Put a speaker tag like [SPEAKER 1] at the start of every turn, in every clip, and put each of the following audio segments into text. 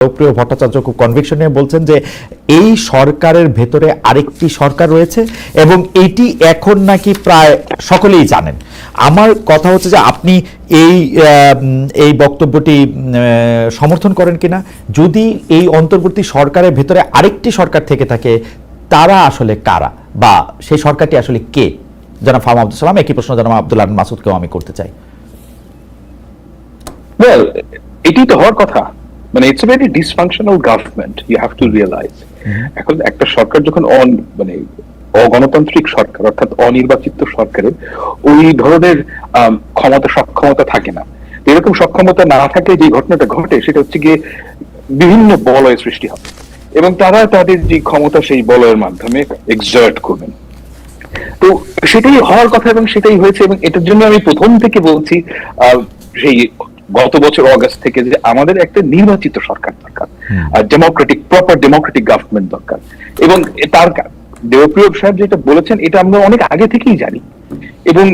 [SPEAKER 1] প্রিয় ভট্টাচার্য খুব কনভিকশন নিয়ে বলছেন যে এই সরকারের ভেতরে আরেকটি সরকার রয়েছে এবং এটি এখন নাকি প্রায় সকলেই জানেন। আমার কথা হচ্ছে যে আপনি এই এই বক্তব্যটি সমর্থন করেন কিনা? যদি এই অন্তর্বর্তী সরকারের ভেতরে আরেকটি সরকার থেকে থাকে, তারা আসলে কারা? বা সেই সরকারটি আসলে কে? জনাব ফার্ম আব্দুল সালাম, একই প্রশ্ন জনাব আব্দুল্লাহ মাসুদকেও আমি করতে চাই।
[SPEAKER 2] এটি তো হওয়ার কথা। মানে it's very dysfunctional government you have to realise এখন একটা সরকার যখন অন মানে অগণতান্ত্রিক সরকার অর্থাৎ অনির্বাচিত সরকারের ওই ধরনের ক্ষমতা সক্ষমতা থাকে না। এরকম সক্ষমতা না থাকলে যে ঘটনাটা ঘটে সেটা হচ্ছে গিয়ে বিভিন্ন বলয় সৃষ্টি হবে। এবং তারা তাদের যে ক্ষমতা সেই বলয়ের মাধ্যমে এক্সার্ট করবেন। তো সেটাই হওয়ার কথা এবং সেটাই হয়েছে এবং এটার জন্য আমি প্রথম থেকে বলছি আহ, সেই গত বছর অগাস্ট থেকে যে আমাদের একটা নির্বাচিত সরকার দরকার ডেমোক্রেটিক প্রপার ডেমোক্রেটিক গভর্নমেন্ট দরকার। এবং তার দেবপ্রিয় সাহেব যেটা বলেছেন এটা আমরা অনেক আগে থেকেই জানি। এবং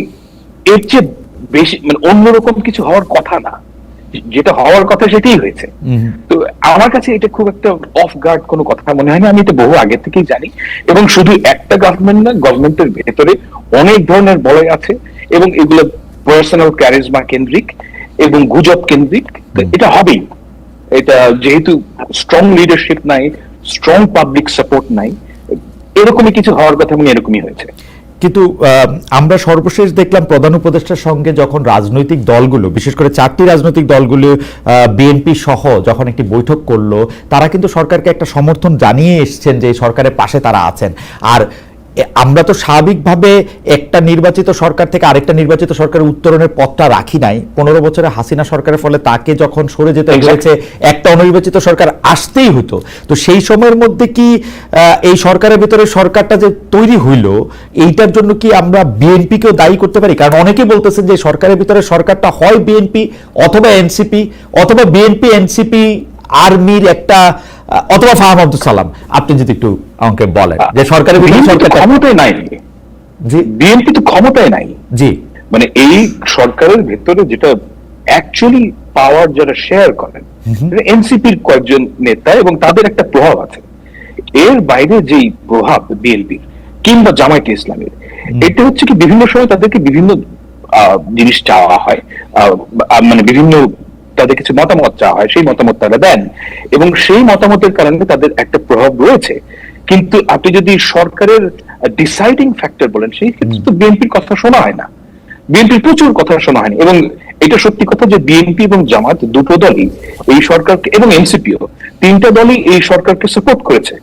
[SPEAKER 2] এর চেয়ে বেশি মানে অন্যরকম কিছু হওয়ার কথা না। যেটা হওয়ার কথা সেটাই হয়েছে। তো আমার কাছে এটা খুব একটা অফ গার্ড কোনো কথা মনে হয় না আমি এটা বহু আগে থেকেই জানি। এবং শুধু একটা গভর্নমেন্ট না গভর্নমেন্টের ভেতরে অনেক ধরনের বলয় আছে। এবং এগুলো পার্সোনাল ক্যারিজমা কেন্দ্রিক এবং গুজব কেন্দ্রিক এটা হবেই। এটা যেহেতু স্ট্রং লিডারশিপ নাই স্ট্রং পাবলিক সাপোর্ট নাই এরকমই কিছু হওয়ার কথা এবং এরকমই হয়েছে।
[SPEAKER 1] কিন্তু আমরা সর্বশেষ দেখলাম প্রধান উপদেষ্টার সঙ্গে যখন রাজনৈতিক দলগুলো বিশেষ করে চারটি রাজনৈতিক দলগুলো বিএনপি সহ যখন একটি বৈঠক করল তারা কিন্তু সরকারকে একটা সমর্থন জানিয়ে এসছেন যে সরকারের পাশে তারা আছেন। আর আমরা তো স্বাভাবিকভাবে একটা নির্বাচিত সরকার থেকে আরেকটা নির্বাচিত সরকারের উত্তরণের পথটা রাখি নাই। পনেরো বছরে হাসিনা সরকারের ফলে তাকে যখন সরে যেতে. হয়েছে একটা অনির্বাচিত সরকার আসতেই হতো তো সেই সময়ের মধ্যে কি এই সরকারের ভিতরে সরকারটা যে তৈরি হইল এইটার জন্য কি আমরা বিএনপিকেও দায়ী করতে পারি? কারণ অনেকে বলতেছেন যে সরকারের ভিতরে সরকারটা হয় বিএনপি অথবা এনসিপি অথবা বিএনপি এনসিপি আর্মির একটা অথবা ফাহাম আব্দুল সালাম আপনি যদি একটু আমাকে বলেন যে সরকারের
[SPEAKER 2] ক্ষমতায় নাই।
[SPEAKER 1] জি।
[SPEAKER 2] বিএনপি তো ক্ষমতায় নাই।
[SPEAKER 1] জি।
[SPEAKER 2] মানে এই সরকারের ভেতরে যেটা অ্যাকচুয়ালি পাওয়ার যারা শেয়ার করেন এনসিপির কয়েকজন নেতা এবং তাদের একটা প্রভাব আছে। এর বাইরে যেই প্রভাব বিএনপির কিংবা জামায়াতে ইসলামের এটা হচ্ছে কি বিভিন্ন সময় তাদেরকে বিভিন্ন জিনিস চাওয়া হয় মানে বিভিন্ন তাদের কিছু মতামত চাওয়া হয় সেই মতামত তারা দেন। এবং সেই মতামতের কারণে তাদের একটা প্রভাব রয়েছে। কিন্তু আপনি যদি সরকারের ডিসাইডিং ফ্যাক্টর বলেন সেই ক্ষেত্রে তো বিএনপির কথা শোনা হয় না। বিএনপির প্রচুর কথা শোনা হয়নি। এবং এটা সত্যি কথা যে বিএনপি এবং জামাত দুটো দলই এই সরকারকে এবং এনসিপিও তিনটা দলই এই সরকারকে সাপোর্ট করেছে।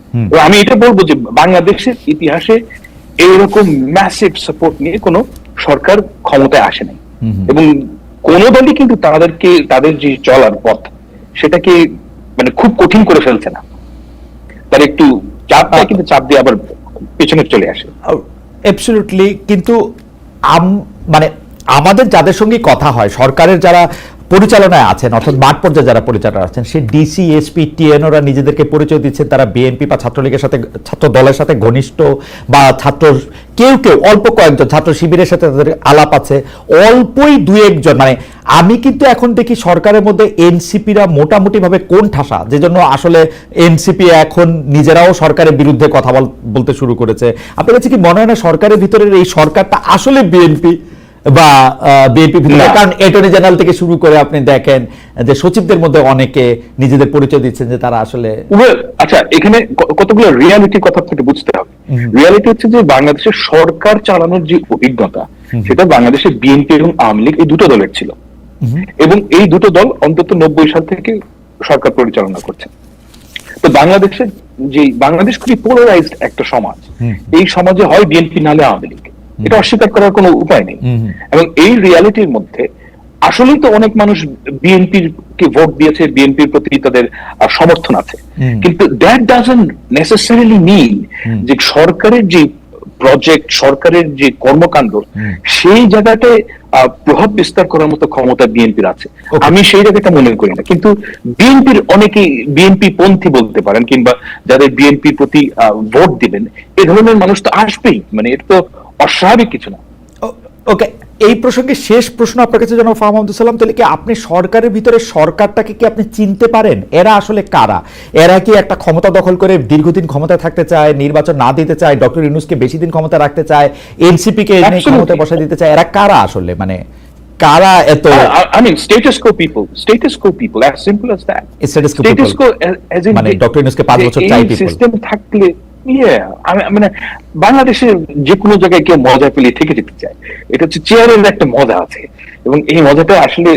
[SPEAKER 2] আমি এটা বলব যে বাংলাদেশের ইতিহাসে এইরকম ম্যাসিভ সাপোর্ট নিয়ে কোনো সরকার ক্ষমতায় আসে নাই এবং কোন দলই কিন্তু তাদেরকে, তাদের যে চলার পথ, সেটাকে মানে খুব কঠিন করে ফেলছে না। তার একটু চাপ কিন্তু চাপ দিয়ে আবার পেছনে চলে আসে।
[SPEAKER 1] অ্যাবসলিউটলি কিন্তু আম মানে আমাদের যাদের সঙ্গে কথা হয়, সরকারের যারা পরিচালনায় আছেন, অর্থাৎ মাঠ পর্যায়ে যারা পরিচালনা আছেন সে ডিসি এসপি টিএনওরা নিজেদেরকে পরিচয় দিচ্ছেন, তারা বিএনপি বা ছাত্রলীগের সাথে ছাত্র দলের সাথে ঘনিষ্ঠ বা ছাত্র, কেউ কেউ, অল্প কয়েকজন ছাত্র শিবিরের সাথে তাদের আলাপ আছে, অল্পই দু একজন মানে আমি কিন্তু এখন দেখি সরকারের মধ্যে এনসিপিরা মোটামুটিভাবে কোন ঠাসা, যে জন্য আসলে এনসিপি এখন নিজেরাও সরকারের বিরুদ্ধে কথা বল- বলতে শুরু করেছে। আপনার কাছে কি মনে হয় না সরকারের ভিতরের এই সরকারটা আসলে বিএনপি বা বিএনপি ভিতরে কারণ অ্যাটর্নি জেনারেল থেকে শুরু করে আপনি দেখেন যে সচিবদের মধ্যে অনেকে নিজেদের পরিচয় দিচ্ছেন যে তারা আসলে
[SPEAKER 2] আচ্ছা এখানে কতগুলো রিয়ালিটি কথা আপনাকে বুঝতে হবে। রিয়ালিটি হচ্ছে যে বাংলাদেশের সরকার চালানোর যে অভিজ্ঞতা সেটা বাংলাদেশের বিএনপি এবং আওয়ামী লীগ এই দুটো দলের ছিল। এবং এই দুটো দল অন্তত নব্বই সাল থেকে সরকার পরিচালনা করছে। তো বাংলাদেশের যে বাংলাদেশ খুবই পোলারাইজড একটা সমাজ। এই সমাজে হয় বিএনপি নালে আওয়ামী লীগ। এটা অস্বীকার করার কোনো উপায় নেই। এবং এই রিয়ালিটির মধ্যে আসলেই তো অনেক মানুষ বিএনপির কে ভোট দিয়েছে বিএনপির প্রতি তাদের সমর্থন আছে। কিন্তু দ্যাট ডাজন্ট নেসেসারিলি মিন যে সরকারের যে প্রজেক্ট সরকারের যে কর্মকাণ্ড সেই জায়গাতে প্রভাব বিস্তার করার মতো ক্ষমতা বিএনপির আছে। আমি সেই জায়গাটা মনে করি না। কিন্তু বিএনপির অনেকেই বিএনপি পন্থী বলতে পারেন কিংবা যাদের বিএনপির প্রতি ভোট দিবেন এ ধরনের মানুষ তো আসবেই। মানে এটা তো অস্বাভাবিক কিছু না
[SPEAKER 1] ওকে এই প্রসঙ্গে শেষ প্রশ্ন আপনার কাছে জনাব ফাহম আব্দুল সালাম তাহলে কি আপনি সরকারের ভিতরে সরকারটাকে কি আপনি চিনতে পারেন এরা আসলে কারা এরা কি একটা ক্ষমতা দখল করে দীর্ঘদিন ক্ষমতায় থাকতে চায় নির্বাচন না দিতে চায় ডক্টর ইউনুসকে বেশি দিন ক্ষমতা রাখতে চায় এনসিপি কে. ক্ষমতায় বসা দিতে চায় এরা কারা আসলে মানে কারা এত
[SPEAKER 2] status quo people, as simple as that.
[SPEAKER 1] Status quo
[SPEAKER 2] status
[SPEAKER 1] people.
[SPEAKER 2] quo, as, as in
[SPEAKER 1] মানে Dr. ইউনূসকে পাঁচ বছর
[SPEAKER 2] এই
[SPEAKER 1] চাই people.
[SPEAKER 2] সিস্টেম থাকলে ইয়ে মানে বাংলাদেশে যে কোনো জায়গায় কেউ মজা পেলে থেকে যেতে চায়। এটা হচ্ছে চেয়ারের একটা মজা আছে। এবং এই মজাটা আসলে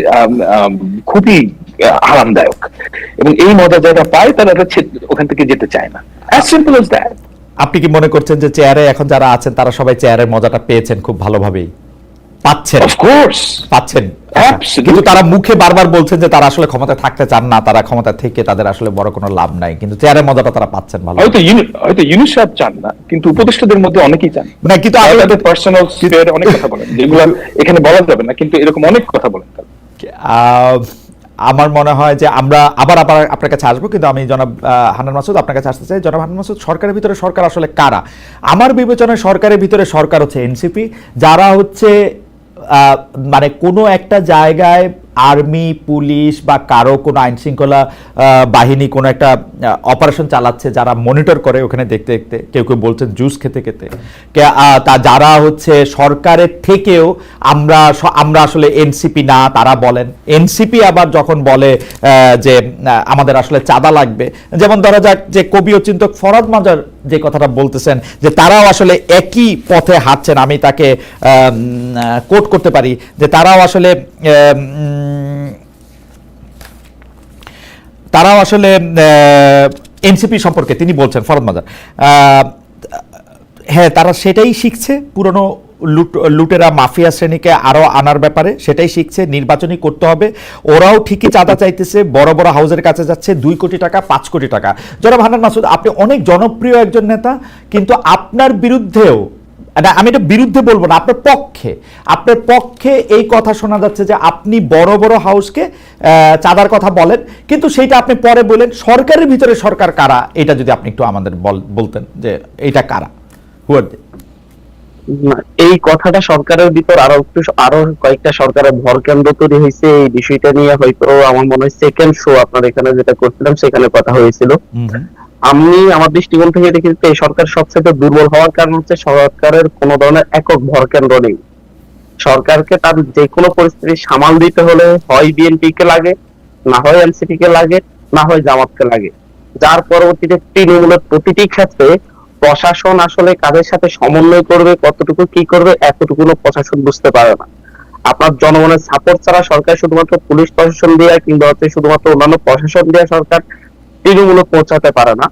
[SPEAKER 2] খুবই আরামদায়ক। এবং এই মজা যারা পায়, তারা ওখান থেকে যেতে চায় না। অ্যাজ সিম্পল দ্যাট
[SPEAKER 1] আপনি কি মনে করছেন যে চেয়ারে এখন যারা আছেন, তারা সবাই চেয়ারের মজাটা পেয়েছেন খুব ভালোভাবেই? পাচ্ছেন।
[SPEAKER 2] অফকোর্স
[SPEAKER 1] পাচ্ছেন। কিন্তু তারা মুখে বারবার বলছেন যে তারা আসলে ক্ষমতায় থাকতে চান না তারা ক্ষমতা থেকে তাদের আসলে বড় কোনো লাভ নাই। কিন্তু চেয়ারের মজাটা তারা পাচ্ছেন ভালো।
[SPEAKER 2] হয়তো হয়তো ইউনুস সাহেব চান না কিন্তু উপদেষ্টাদের মধ্যে অনেকেই চান।
[SPEAKER 1] না কিন্তু আমি
[SPEAKER 2] তাদের পার্সোনাল অনেক কথা বলেন যেগুলো এখানে বলা যাবে না কিন্তু এরকম অনেক কথা বলেন
[SPEAKER 1] আমার মনে হয় যে আমরা আবার আবার আপনার কাছে আসব কিন্তু আমি জনাব হান্নান মাসুদ আপনার কাছে আসতে চাই। জনাব হান্নান মাসুদ সরকারের ভিতরে সরকার আসলে কারা? আমার বিবেচনায় সরকারের ভিতরে সরকার হচ্ছে এনসিপি যারা হচ্ছে মানে কোনো একটা জায়গায় আর্মি, পুলিশ বা কারও কোনো আইন শৃঙ্খলা বাহিনী কোনো একটা অপারেশন চালাচ্ছে যারা মনিটর করে ওখানে দেখতে দেখতে, কেউ কেউ বলছেন জুস খেতে খেতে। তা যারা হচ্ছে সরকারের থেকেও আমরা আমরা আসলে এনসিপি না, তারা বলেন। এনসিপি আবার যখন বলে যে আমাদের আসলে চাঁদা লাগবে, যেমন ধরা যাক যে কবি ও চিন্তক ফরাদ মাজার যে কথাটা বলতেছেন, যে তারাও আসলে একই পথে হাঁটছেন, আমি তাকে কোট করতে পারি, যে তারাও আসলে তারাও আসলে এনসিপি সম্পর্কে তিনি বলছেন, ফরদ মাজার। হ্যাঁ তারা সেটাই শিখছে, পুরনো লুট লুটেরা মাফিয়া শ্রেণীকে আরও আনার ব্যাপারে সেটাই শিখছে নির্বাচনই করতে হবে। ওরাও ঠিকই চাঁদা চাইতেছে বড় বড় হাউজের কাছে যাচ্ছে দুই কোটি টাকা পাঁচ কোটি টাকা। জনাব হান্নান মাসুদ আপনি অনেক জনপ্রিয় একজন নেতা কিন্তু আপনার বিরুদ্ধেও আমি এটা বিরুদ্ধে বলব না আপনার পক্ষে আপনার পক্ষে এই কথা শোনা যাচ্ছে যে আপনি বড় বড় হাউসকে চাঁদার কথা বলেন কিন্তু সেইটা আপনি পরে বলেন সরকারের ভিতরে সরকার কারা? এটা যদি আপনি একটু আমাদের বল- বলতেন যে এটা কারা? হু আর
[SPEAKER 3] না, এই কথাটা সরকারের ভিতর আরও একটু আরও কয়েকটা সরকারের ভর কেন্দ্র তৈরি হয়েছে এই বিষয়টা নিয়ে হয়তো আমার মনে হয় সেকেন্ড শো আপনার এখানে যেটা করছিলাম সেখানে কথা হয়েছিল। আমি আমার দৃষ্টিকোণ থেকে দেখি এই সরকার সবচেয়ে দুর্বল হওয়ার কারণ হচ্ছে সরকারের কোনো ধরনের একক ভর কেন্দ্র নেই। সরকারকে তার যে কোনো পরিস্থিতি সামাল দিতে হলে হয় বিএনপি কে লাগে না হয় এনসিপি কে লাগে না হয় জামাতকে লাগে। যার পরবর্তীতে তৃণমূলের প্রতিটি ক্ষেত্রে প্রশাসন আসলে কাদের সাথে সমন্বয় করবে কতটুকু কি করবে এতটুকু প্রশাসন বুঝতে পারে না। আপনার জনগণের সাপোর্ট ছাড়া সরকার শুধুমাত্র পুলিশ প্রশাসন দিয়ে কিংবা হচ্ছে শুধুমাত্র অন্যান্য প্রশাসন দিয়ে সরকার তৃণমূলে পৌঁছাতে পারে না।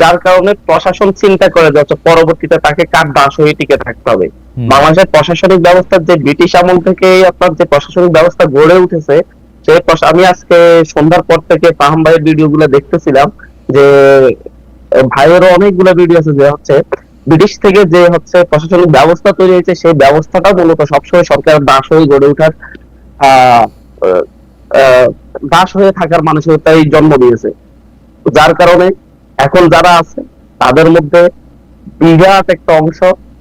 [SPEAKER 3] যার কারণে প্রশাসন চিন্তা করে যাচ্ছে পরবর্তীতে তাকে কার দাস হয়ে টিকে থাকতে হবে। বাংলাদেশের প্রশাসনিক ব্যবস্থা যে ব্রিটিশ আমল থেকে আপনার যে প্রশাসনিক ব্যবস্থা গড়ে উঠেছে সেই আমি আজকে সন্ধ্যার পর থেকে পাহাম ভাইয়ের ভিডিও গুলো দেখতেছিলাম যে ভাইয়েরও অনেকগুলো ভিডিও আছে যে হচ্ছে ব্রিটিশ থেকে যে হচ্ছে প্রশাসনিক ব্যবস্থা তৈরি হয়েছে সেই ব্যবস্থাটা মূলত সবসময় সরকারের দাস হয়ে গড়ে ওঠার দাস হয়ে থাকার মানসিকতাই জন্ম দিয়েছে। যার কারণে এখন যারা আছে তাদের মধ্যে বিরাট একটা অংশ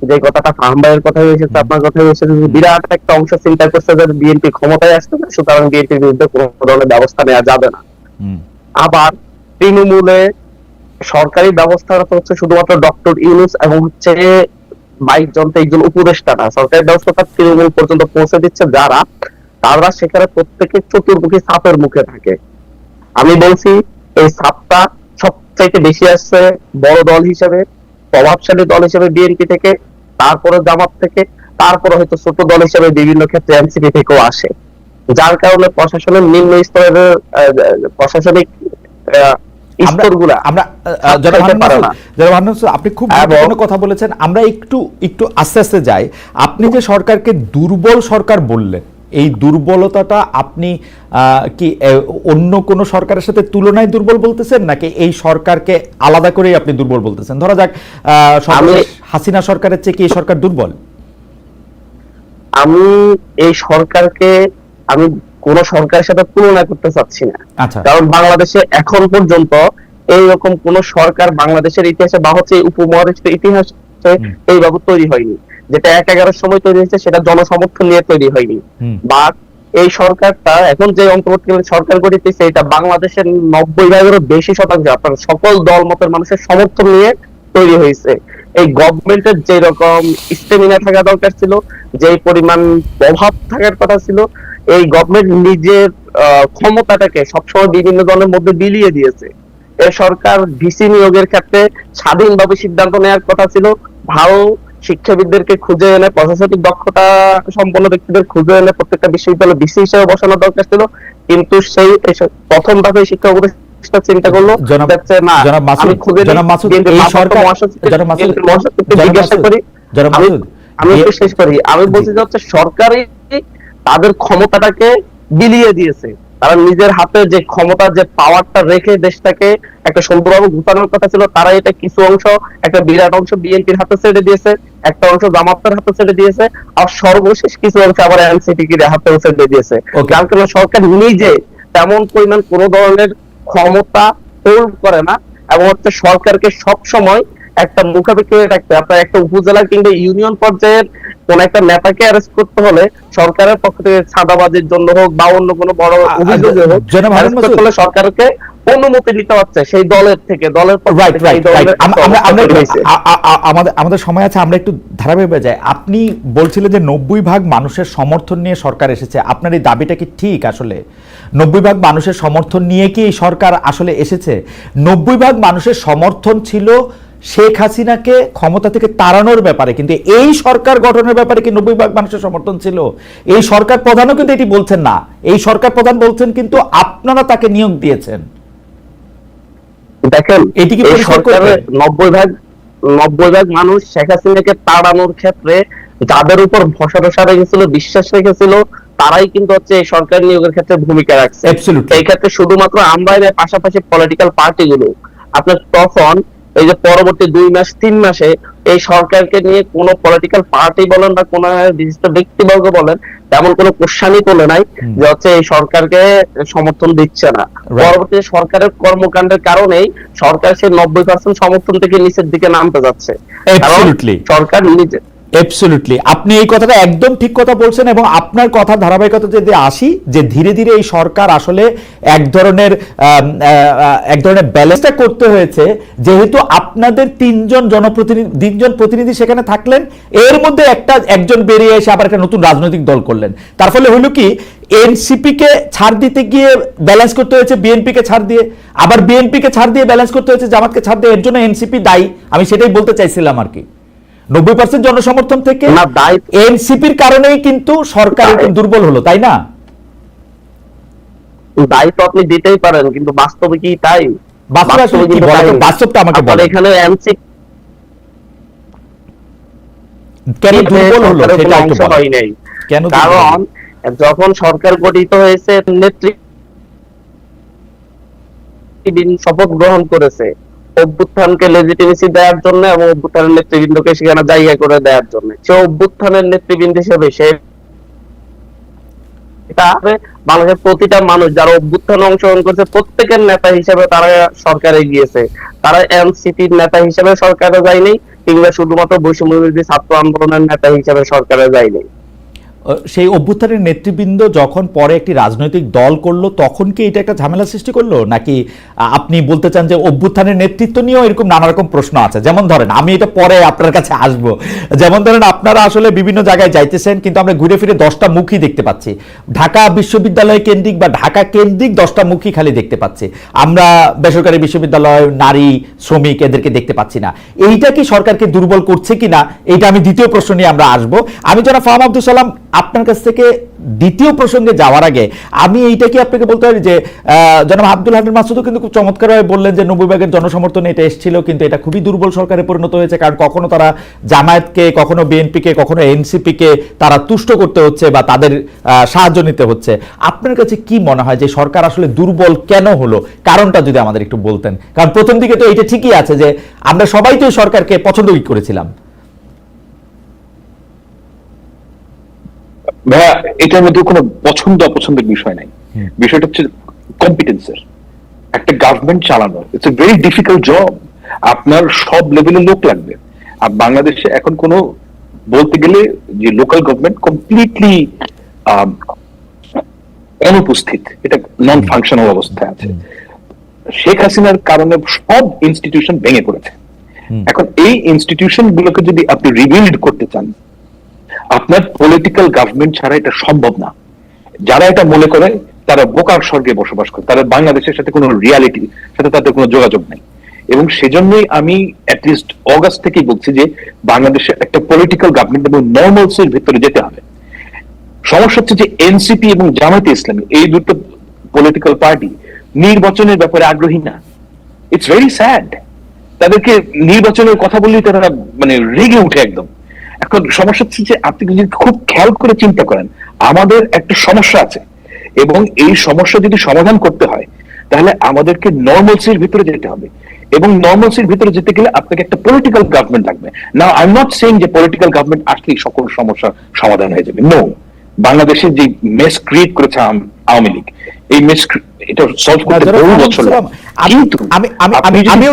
[SPEAKER 3] যে কথাটা ফার্ম ভাইয়ের কথা এসেছে আপনার কথা এসেছে যে বিরাট একটা অংশ চিন্তা করছে যে বিএনপি ক্ষমতায় আসতে না সুতরাং বিএনপির বিরুদ্ধে কোনো ধরনের ব্যবস্থা নেওয়া যাবে না। আবার তৃণমূলে সরকারি ব্যবস্থাটা হচ্ছে শুধুমাত্র ডক্টর ইউনুস এবং হচ্ছে বাইশ জন তেইশ জন উপদেষ্টা না, সরকারি ব্যবস্থাটা তৃণমূল পর্যন্ত পৌঁছে দিচ্ছে যারা, তারা সেখানে প্রত্যেকে চতুর্মুখী সাপের মুখে থাকে। আমি বলছি, এই সাপটা সবচাইতে বেশি আসছে বড় দল হিসেবে, প্রভাবশালী দল হিসেবে বিএনপি থেকে, তারপরে জামাত থেকে, তারপরে হয়তো ছোট দল হিসেবে বিভিন্ন ক্ষেত্রে এনসিপি থেকেও আসে। যার কারণে প্রশাসনের নিম্ন স্তরের প্রশাসনিক স্তরগুলা
[SPEAKER 1] আমরা আপনি খুব কথা বলেছেন। আমরা একটু একটু আস্তে আস্তে যাই। আপনি যে সরকারকে দুর্বল সরকার বললেন এই দুর্বলতাটা আপনি কি অন্য কোন সরকারের সাথে তুলনায় দুর্বল বলতেছেন? নাকি এই সরকারকে আলাদা করেই আপনি দুর্বল বলতেছেন? ধরা যাক আহ, হাসিনা সরকারের চেয়ে কি এই সরকার দুর্বল?
[SPEAKER 3] আমি এই সরকারকে আমি কোন সরকারের সাথে তুলনা করতে চাচ্ছি না।
[SPEAKER 1] আচ্ছা।
[SPEAKER 3] কারণ বাংলাদেশে এখন পর্যন্ত এইরকম কোন সরকার বাংলাদেশের ইতিহাসে বা হচ্ছে উপমহাদেশের ইতিহাসে
[SPEAKER 1] হুম।
[SPEAKER 3] এইভাবে তৈরি হয়নি। যেটা এক এগারোর সময় তৈরি হয়েছে সেটা জনসমর্থন নিয়ে তৈরি হয়নি। বা এই সরকারটা এখন যে অন্তর্বর্তীকালীন সরকার গঠিতেছে এটা বাংলাদেশের নব্বই ভাগেরও বেশি শতাংশ আপনার সকল দল মতের মানুষের সমর্থন নিয়ে তৈরি হয়েছে। এই গভর্নমেন্টের যে রকম স্টেমিনা থাকা দরকার ছিল যে পরিমাণ প্রভাব থাকার কথা ছিল এই গভর্নমেন্ট নিজের ক্ষমতাটাকে সবসময় বিভিন্ন দলের মধ্যে বিলিয়ে দিয়েছে। এ সরকার ভিসি নিয়োগের ক্ষেত্রে স্বাধীনভাবে সিদ্ধান্ত নেওয়ার কথা ছিল। ভালো শিক্ষাবিদদেরকে খুঁজে এনে প্রশাসনিক দক্ষতা সম্পন্ন ব্যক্তিদের খুঁজে এনে প্রত্যেকটা বিশ্ববিদ্যালয়ে ভিসি হিসেবে বসানোর দরকার ছিল। কিন্তু সেই প্রথম ধাপে শিক্ষা উপদেষ্টা চিন্তা করল না আমি খুঁজে
[SPEAKER 1] সরকার-
[SPEAKER 3] জিজ্ঞাসা করি। আমি
[SPEAKER 1] যে-
[SPEAKER 3] শেষ করি। আমি
[SPEAKER 1] জি।
[SPEAKER 3] বলতে চাচ্ছি সরকারই তাদের ক্ষমতাটাকে বিলিয়ে দিয়েছে তারা নিজের হাতে যে ক্ষমতার যে পাওয়ারটা রেখে দেশটাকে একটা সুন্দরভাবে গুছানোর কথা ছিল তারা এটা কিছু অংশ একটা বিরাট অংশ বিএনপির হাতে ছেড়ে দিয়েছে একটা অংশ জামাতের হাতে ছেড়ে দিয়েছে আর সর্বশেষ কিছু অংশ আবার এনসিপি কে হাতে ছেড়ে দিয়েছে. যার কারণে সরকার নিজে তেমন পরিমাণ কোন ধরনের ক্ষমতা হোল্ড করে না এবং হচ্ছে সরকারকে সব সময় একটা মুখাপেক্ষি হয়ে রাখতে আপনার একটা উপজেলা কিংবা ইউনিয়ন পর্যায়ের কোন একটা নেতাকে অ্যারেস্ট করতে হলে সরকারের পক্ষ থেকে ছাদাবাজির জন্য হোক বা অন্য কোনো বড় অভিযোগে হোক সরকারকে অনুমতি নিতে হচ্ছে সেই দলের থেকে। দলের
[SPEAKER 1] আমাদের আমাদের সময় আছে আমরা একটু ধারাবাহিক যাই। আপনি বলছিলেন যে নব্বই ভাগ মানুষের সমর্থন নিয়ে সরকার এসেছে। আপনার এই দাবিটা কি ঠিক আসলে? নব্বই ভাগ মানুষের সমর্থন নিয়ে কি এই সরকার আসলে এসেছে? নব্বই ভাগ মানুষের সমর্থন ছিল শেখ হাসিনাকে ক্ষমতা থেকে তাড়ানোর ব্যাপারে কিন্তু এই সরকার গঠনের ব্যাপারে কি নব্বই ভাগ মানুষের সমর্থন ছিল? এই সরকার প্রধানও কিন্তু এটি বলছেন না। এই সরকার প্রধান বলছেন কিন্তু আপনারা তাকে নিয়োগ দিয়েছেন।
[SPEAKER 3] দেখেন
[SPEAKER 1] এটি কি
[SPEAKER 3] সরকারের নব্বই ভাগ নব্বই ভাগ মানুষ শেখ হাসিনাকে তাড়ানোর ক্ষেত্রে যাদের উপর ভরসা টসা রেখেছিল বিশ্বাস রেখেছিল তারাই কিন্তু হচ্ছে এই সরকার নিয়োগের ক্ষেত্রে ভূমিকা রাখছে। এই ক্ষেত্রে শুধুমাত্র আমরা পাশাপাশি পলিটিক্যাল পার্টিগুলো আপনার তখন এই যে পরবর্তী দুই মাস তিন মাসে এই সরকারকে নিয়ে কোনো পলিটিক্যাল পার্টি বলেন বা কোন বিশিষ্ট ব্যক্তিবর্গ বলেন তেমন কোনো কোশ্চানই তোলে নাই যে হচ্ছে এই সরকারকে সমর্থন দিচ্ছে না। পরবর্তী সরকারের কর্মকাণ্ডের কারণেই সরকার সেই নব্বই পার্সেন্ট সমর্থন থেকে নিচের দিকে নামতে যাচ্ছে। সরকার নিজে
[SPEAKER 1] অ্যাবসলিউটলি আপনি এই কথাটা একদম ঠিক কথা বলছেন এবং আপনার কথা ধারাবাহিকতা যদি আসি, যে ধীরে ধীরে এই সরকার আসলে এক ধরনের এক ধরনের ব্যালেন্সটা করতে হয়েছে। যেহেতু আপনাদের তিনজন জনপ্রতিনিধি, তিনজন প্রতিনিধি সেখানে থাকলেন, এর মধ্যে একটা, একজন বেরিয়ে এসে আবার একটা নতুন রাজনৈতিক দল করলেন। তার ফলে হলো কি এনসিপি কে ছাড় দিতে গিয়ে ব্যালেন্স করতে হয়েছে বিএনপি কে ছাড় দিয়ে। আবার বিএনপি কে ছাড় দিয়ে ব্যালেন্স করতে হয়েছে, জামাতকে ছাড় দিয়ে, এর জন্য এনসিপি দায়ী। আমি সেটাই বলতে চাইছিলাম আর কি। নব্বই পার্সেন্ট জনসমর্থন থেকে এনসিপির কারণেই কিন্তু সরকার দুর্বল হলো তাই না?
[SPEAKER 3] দায়িত্ব আপনি দিতেই পারেন কিন্তু বাস্তবে কি তাই।
[SPEAKER 1] বাস্তবটা আমাকে
[SPEAKER 3] এখানে
[SPEAKER 1] কেন দুর্বল হলো সেটা একটু কেন
[SPEAKER 3] কারণ যখন সরকার গঠিত হয়েছে নেতৃবৃন্দ শপথ গ্রহণ করেছে। অভ্যুত্থানকে লেজিটিমেসি দেওয়ার জন্য এবং অভ্যুত্থানের নেতৃবৃন্দকে সেখানে জায়গা করে দেওয়ার জন্য। সে অভ্যুত্থানের নেতৃবৃন্দ হিসেবে সে বাংলাদেশের প্রতিটা মানুষ যারা অভ্যুত্থানে অংশগ্রহণ করছে, প্রত্যেকের নেতা হিসেবে তারা সরকারে গিয়েছে। তারা এনসিপির নেতা হিসেবে সরকারে যায়নি কিংবা শুধুমাত্র বৈষম্য ছাত্র আন্দোলনের নেতা হিসেবে সরকারে যায়নি।
[SPEAKER 1] সেই অভ্যুত্থানের নেতৃবৃন্দ যখন পরে একটি রাজনৈতিক দল করল, তখন কি এটা একটা ঝামেলা সৃষ্টি করল? নাকি আপনি বলতে চান যে অভ্যুত্থানের নেতৃত্ব নিয়েও এরকম নানা রকম প্রশ্ন আছে? যেমন ধরেন, আমি এটা পরে আপনার কাছে আসব। যেমন ধরেন, আপনারা আসলে বিভিন্ন জায়গায় যাইতেছেন, কিন্তু আমরা ঘুরে ফিরে দশটা মুখই দেখতে পাচ্ছি। ঢাকা বিশ্ববিদ্যালয় কেন্দ্রিক বা ঢাকা কেন্দ্রিক দশটা মুখই খালি দেখতে পাচ্ছি। আমরা বেসরকারি বিশ্ববিদ্যালয়, নারী, শ্রমিক এদেরকে দেখতে পাচ্ছি না। এইটা কি সরকারকে দুর্বল করছে কিনা? এইটা আমি দ্বিতীয় প্রশ্ন নিয়ে আমরা আসব। আমি যারা ফার্ম আব্দুল সালাম আপনার কাছ থেকে দ্বিতীয় প্রসঙ্গে যাওয়ার আগে আমি এইটা কি আপনাকে বলতে পারি যে জনাব আব্দুল হামিদ মাসুদও কিন্তু খুব চমৎকারভাবে বললেন যে নব্বই ভাগের জনসমর্থনে এটা এসেছিল, কিন্তু এটা খুবই দুর্বল সরকারে পরিণত হয়েছে, কারণ কখনো তারা জামায়াতকে, কখনো বিএনপিকে, কখনো এনসিপিকে তারা তুষ্ট করতে হচ্ছে বা তাদের সাহায্য নিতে হচ্ছে। আপনার কাছে কি মনে হয় যে সরকার আসলে দুর্বল কেন হলো? কারণটা যদি আমাদের একটু বলতেন। কারণ প্রথম দিকে তো এটা ঠিকই আছে যে আমরা সবাই তো সরকারকে পছন্দ করেছিলাম।
[SPEAKER 2] ভাইয়া এটার মধ্যে কোনো পছন্দ অপছন্দের বিষয় নাই। বিষয়টা হচ্ছে কম্পিটেন্সের একটা গভর্নমেন্ট চালানো it's a very difficult job আপনার সব লেভেলের লোক লাগবে। আর বাংলাদেশে এখন কোনো বলতে গেলে যে লোকাল গভর্নমেন্ট কমপ্লিটলি অনুপস্থিত। এটা নন ফাংশনাল অবস্থায় আছে। শেখ হাসিনার কারণে সব ইনস্টিটিউশন ভেঙে পড়েছে। এখন এই ইনস্টিটিউশন গুলোকে যদি আপনি রিবিল্ড করতে চান আপনার পলিটিক্যাল গভর্নমেন্ট ছাড়া এটা সম্ভব না। যারা এটা মনে করে, তারা বোকার স্বর্গে বসবাস করে। তারা বাংলাদেশের সাথে কোনো রিয়ালিটি সাথে তাদের কোনো যোগাযোগ নেই। এবং সেজন্যই আমি অ্যাটলিস্ট অগাস্ট থেকেই বলছি যে বাংলাদেশে একটা পলিটিক্যাল গভর্নমেন্ট এবং নর্মালসের ভিতরে যেতে হবে। সমস্যা হচ্ছে যে এনসিপি এবং জামাতে ইসলামী, এই দুটো পলিটিক্যাল পার্টি নির্বাচনের ব্যাপারে আগ্রহী না। ইটস ভেরি স্যাড তাদেরকে নির্বাচনের কথা বললেই তারা মানে রেগে উঠে একদম। এখন সমস্যা হচ্ছে যে আপনি যদি খুব খেয়াল করে চিন্তা করেন আমাদের একটা সমস্যা আছে। এবং এই সমস্যা যদি সমাধান করতে হয় তাহলে আমাদেরকে নর্মালসির ভিতরে যেতে হবে। এবং নর্মালসির ভিতরে যেতে গেলে আপনাকে একটা পলিটিক্যাল গভর্নমেন্ট লাগবে। না আই এম নট সেইং যে পলিটিক্যাল গভর্নমেন্ট আসলেই সকল সমস্যার সমাধান হয়ে যাবে। নো বাংলাদেশের যে মেস ক্রিয়েট করেছে আওয়ামী লীগ এই মেস এটা সলভ করতে বহু বছর।
[SPEAKER 1] আমি আমি আমিও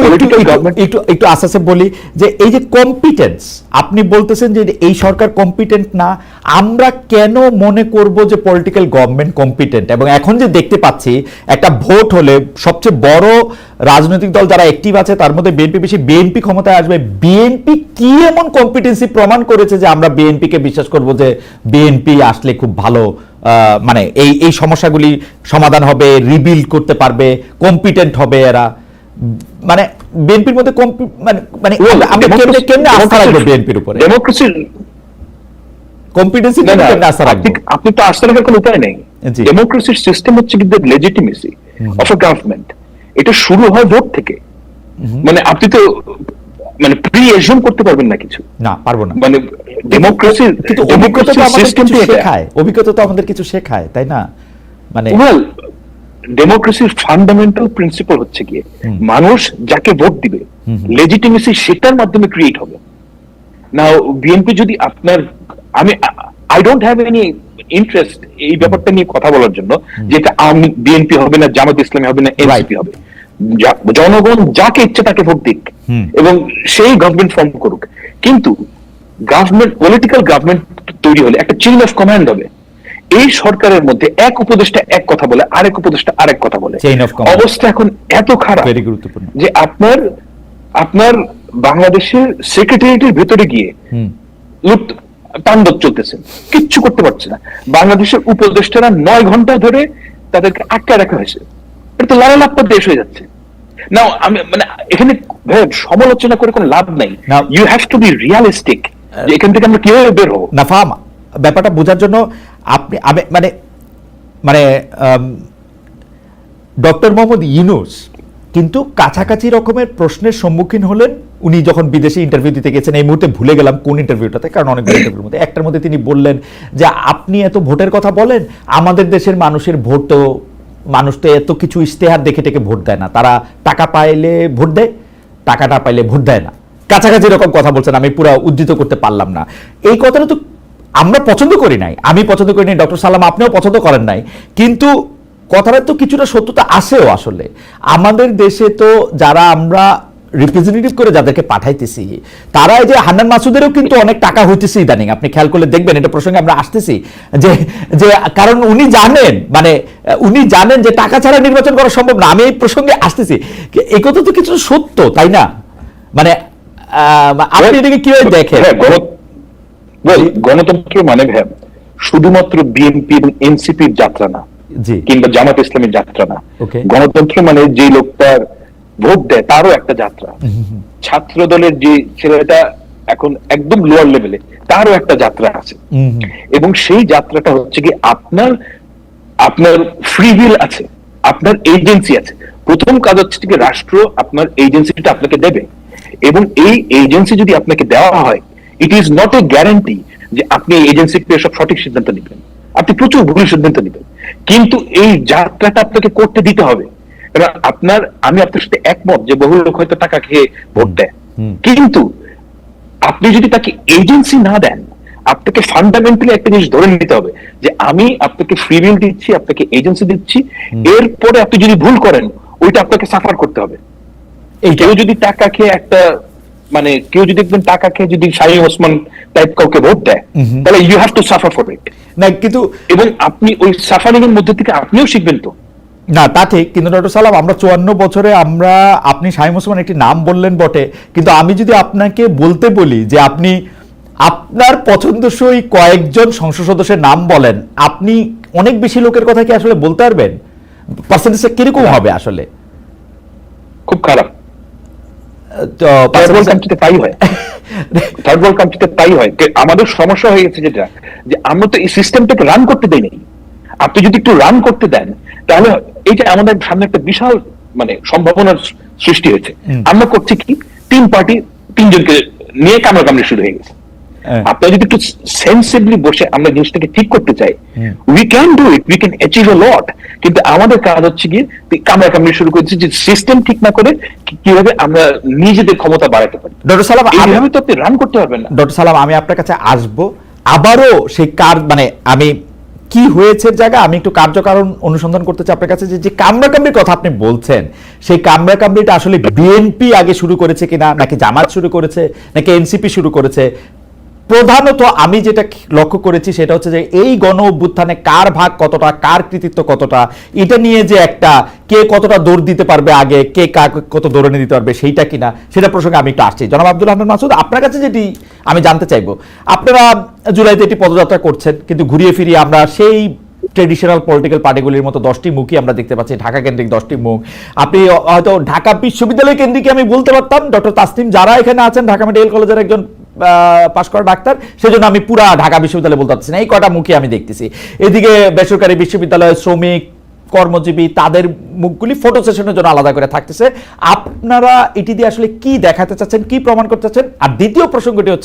[SPEAKER 1] একটু একটু- আস্তে বলি যে এই যে কম্পিটেন্স আপনি বলতেছেন যে এই সরকার কম্পিটেন্ট না আমরা কেন মনে করব যে পলিটিক্যাল গভর্নমেন্ট কম্পিটেন্ট এবং এখন যে দেখতে পাচ্ছি একটা ভোট হলে সবচেয়ে বড় রাজনৈতিক দল যারা অ্যাক্টিভ আছে তার মধ্যে বিএনপি বেশি। বিএনপি ক্ষমতায় আসবে। বিএনপি কি এমন কম্পিটেন্সি প্রমাণ করেছে যে আমরা বিএনপিকে বিশ্বাস করব যে বিএনপি আসলে খুব ভালো মানে এই এই সমস্যাগুলি সমাধান হবে রিবিল্ড করতে পারবে কম্পিটেন্ট হবে এরা। মানে বিএনপির মধ্যে মানে মানে আমরা- কেমনে কেমনে আস্থা রাখব বিএনপির উপরে?
[SPEAKER 2] ডেমোক্রেসির
[SPEAKER 1] কম্পিটেন্সি কেমনে আস্থা রাখব?
[SPEAKER 2] আপনি- তো আস্থা রাখার কোনো উপায় নেই। ডেমোক্রেসির সিস্টেম হচ্ছে কিন্তু লেজিটিমেসি অফ আ গভর্নমেন্ট এটা শুরু হয় ভোট থেকে। মানে আপনি তো মানে প্রি এজুম করতে পারবেন না কিছু।
[SPEAKER 1] না পারব না।
[SPEAKER 2] মানে ডেমোক্রেসির
[SPEAKER 1] কিন্তু অভিজ্ঞতা তো আমাদের কিছু শেখায়। অভিজ্ঞতা তো আমাদের কিছু শেখায় তাই না? মানে
[SPEAKER 2] ওয়েল ডেমোক্রেসির ফান্ডামেন্টাল প্রিন্সিপাল হচ্ছে গিয়ে মানুষ যাকে ভোট দিবে লেজিটিমেসি সেটার মাধ্যমে ক্রিয়েট হবে। নাও বিএনপি যদি আপনার আমি I don't have any interest এই ব্যাপারটা নিয়ে কথা বলার জন্য যেটা আমি বিএনপি হবে না জামাত ইসলামী হবে না এনসিপি হবে। জনগণ যাকে ইচ্ছে তাকে ভোট দিক। এবং সেই গভর্নমেন্ট ফর্ম করুক। কিন্তু গভর্নমেন্ট পলিটিক্যাল গভর্নমেন্ট তৈরি হলে একটা চেইন অফ কমান্ড হবে। এই সরকারের মধ্যে এক উপদেষ্টা এক কথা বলে আরেক উপদেষ্টা আরেক কথা বলে. অবস্থা এখন এত খারাপ
[SPEAKER 1] গুরুত্বপূর্ণ।
[SPEAKER 2] যে আপনার আপনার বাংলাদেশের সেক্রেটারিয়েটের ভেতরে গিয়ে তাণ্ডব চলতেছে কিচ্ছু করতে পারছে না। বাংলাদেশের উপদেষ্টারা নয় ঘণ্টা ধরে তাদেরকে আটকে রাখা হয়েছে। এটা তো লালালাপ্পা দেশ হয়ে যাচ্ছে। না আমি মানে এখানে সমালোচনা করে কোনো লাভ নাই। You have to be realistic এখান থেকে আমরা কীভাবে বের হব।
[SPEAKER 1] না ফাহাম ব্যাপারটা বোঝার জন্য আপনি মানে মানে ডক্টর মোহাম্মদ ইউনুস কিন্তু কাছাকাছি রকমের প্রশ্নের সম্মুখীন হলেন উনি যখন বিদেশে ইন্টারভিউ দিতে গেছেন, এই মুহূর্তে ভুলে গেলাম কোন ইন্টারভিউটাতে কারণ অনেকগুলো ইন্টারভিউর মধ্যে। একটার মধ্যে তিনি বললেন যে, আপনি এত ভোটের কথা বলেন, আমাদের দেশের মানুষের ভোট তো, মানুষ তো এত কিছু ইশতেহার দেখে টেকে ভোট দেয় না। তারা টাকা পাইলে ভোট দেয়, টাকা না পাইলে ভোট দেয় না। কাছাকাছি এরকম কথা বলছেন, আমি পুরো উদ্ধৃত করতে পারলাম না। এই কথাটা তো আমরা পছন্দ করি নাই। আমি পছন্দ করি নাই, ডক্টর সালাম আপনিও পছন্দ করেন নাই। কিন্তু কথাটা তো কিছুটা সত্যতা আসেও আসলে। আমাদের দেশে তো যারা আমরা রিপ্রেজেন্টেটিভ করে যাদেরকে পাঠাইতেছি তারা এই যে হান্নান মাসুদেরও কিন্তু অনেক টাকা হইতেছে ইদানিং। আপনি খেয়াল করলে দেখবেন এটা প্রসঙ্গে আমরা আসতেছি যে যে কারণ উনি জানেন মানে উনি জানেন যে টাকা ছাড়া নির্বাচন করা সম্ভব না। আমি এই প্রসঙ্গে আসতেছি। এই কথা তো কিছু সত্য তাই না? মানে আপনি এটাকে কীভাবে দেখেন?
[SPEAKER 2] হ্যাঁ, গণ- well, গণতন্ত্র মানে ভ্যাব শুধুমাত্র বিএনপি এবং এনসিপির যাত্রা না কিংবা জামাত ইসলামের যাত্রা না। গণতন্ত্র মানে যে লোকটার ভোট দেয় তারও একটা যাত্রা। ছাত্র দলের যে ছেলেটা এখন একদম লোয়ার লেভেলে তারও একটা যাত্রা আছে। এবং সেই যাত্রাটা হচ্ছে কি আপনার আপনার ফ্রি আছে আপনার এজেন্সি আছে। প্রথম কাজ হচ্ছে কি রাষ্ট্র আপনার এজেন্সিটা আপনাকে দেবে। এবং এই এজেন্সি যদি আপনাকে দেওয়া হয় it is not a guarantee যে আপনি এজেন্সি পেয়ে সব সঠিক সিদ্ধান্ত নেবেন। আপনি প্রচুর ভুল সিদ্ধান্ত নেবেন। কিন্তু এই যাত্রাটা আপনাকে করতে দিতে হবে। এবার আপনার আমি আপনার সাথে একমত যে বহু লোক হয়তো টাকা খেয়ে ভোট দেয়। কিন্তু আপনি যদি তাকে এজেন্সি না দেন আপনাকে ফান্ডামেন্টালি একটা জিনিস ধরে নিতে হবে যে আমি আপনাকে ফ্রি উইল দিচ্ছি আপনাকে এজেন্সি দিচ্ছি এরপরে আপনি যদি ভুল করেন ওইটা আপনাকে সাফার করতে হবে।
[SPEAKER 1] এইটা।
[SPEAKER 2] কেউ যদি টাকা খেয়ে একটা মানে কেউ যদি একদম টাকা খেয়ে যদি শাহী ওসমান টাইপ কাউকে ভোট দেয় তাহলে you have to suffer for it
[SPEAKER 1] না কিন্তু
[SPEAKER 2] এবং আপনি ওই সাফারিং এর মধ্যে থেকে আপনিও শিখবেন তো।
[SPEAKER 1] না তা ঠিক কিন্তু ডক্টর সালাম আমরা চুয়ান্ন বছরে আমরা আপনি শাহিম ওসমান একটি নাম বললেন বটে কিন্তু আমি যদি আপনাকে বলতে বলি যে আপনি আপনার পছন্দসই কয়েকজন সংসদ সদস্যের নাম বলেন আপনি অনেক বেশি লোকের কথা কি আসলে বলতে পারবেন? পার্সেন্টেজটা কীরকম হবে আসলে?
[SPEAKER 2] খুব খারাপ। হয়। থার্ড ওয়ার্ল্ড কান্ট্রিতে তাই হয়। আমাদের সমস্যা হয়ে গেছে যেটা যে আমরা তো এই সিস্টেমটাকে রান করতে দেই নাই। আপনি যদি একটু রান করতে দেন তাহলে এইটা আমাদের সামনে একটা বিশাল মানে সম্ভাবনার সৃষ্টি হয়েছে। আমরা করছি কি? তিন পার্টি তিনজনকে নিয়ে কামড়া কামড়ি শুরু হয়ে গেছে।
[SPEAKER 1] হ্যাঁ।
[SPEAKER 2] আপনারা যদি একটু সেন্সিভলি বসে আমরা জিনিসটাকে ঠিক করতে চাই we can do it we can achieve a lot কিন্তু আমাদের কাজ হচ্ছে গিয়ে কামড়া কামড়ি শুরু করেছি যে সিস্টেম ঠিক না করে কীভাবে আমরা নিজেদের ক্ষমতা বাড়াতে পারি।
[SPEAKER 1] ডক্টর সালাম
[SPEAKER 2] এইভাবে তো আপনি রান করতে পারবেন না।
[SPEAKER 1] ডক্টর সালাম আমি আপনার কাছে আসব। আবারও সেই কার মানে আমি কি হয়েছে জায়গা আমি একটু কার্যকারণ অনুসন্ধান করতে চাই আপনার কাছে যে যে কামড়াকামড়ির কথা আপনি বলছেন, সেই কামড়াকামড়িটা আসলে বিএনপি আগে শুরু করেছে কিনা, নাকি জামাত শুরু করেছে, নাকি এনসিপি শুরু করেছে? প্রধানত আমি যেটা লক্ষ্য করেছি সেটা হচ্ছে যে এই গণ অভ্যুত্থানে কার ভাগ কতটা, কার কৃতিত্ব কতটা, এটা নিয়ে যে একটা কে কতটা দৌড় দিতে পারবে আগে, কে কাকে কত দৌড়ে দিতে পারবে, সেইটা কিনা, সেটা প্রসঙ্গে আমি একটু আসছি। জনাব আব্দুল রহমান মাসুদ, আপনার কাছে যেটি আমি জানতে চাইব, আপনারা জুলাইতে এটি পদযাত্রা করছেন, কিন্তু ঘুরিয়ে ফিরিয়ে আমরা সেই ট্রেডিশনাল পলিটিক্যাল পার্টিগুলির মতো দশটি মুখই আমরা দেখতে পাচ্ছি ঢাকা কেন্দ্রিক দশটি মুখ। আপনি হয়তো ঢাকা বিশ্ববিদ্যালয় কেন্দ্রিক আমি বলতে পারতাম, ডক্টর তাসনিম যারা এখানে আছেন, ঢাকা মেডিকেল কলেজের একজন পাশ করা ডাক্তার, সেজন্য আমি পুরা ঢাকা বিশ্ববিদ্যালয় বলতে পারছি না। এই কটা মুখে আমি দেখতেছি। এদিকে বেসরকারি বিশ্ববিদ্যালয় শ্রমিক, কর্মজীবী, তাদের মুখগুলি ফটো সেশনের জন্য আলাদা করে থাকতেছে। আপনারা এটি দিয়ে আসলে কি দেখাতে চাচ্ছেন, কি প্রমাণ করতে চাচ্ছেন? আর দ্বিতীয় প্রসঙ্গটি হচ্ছে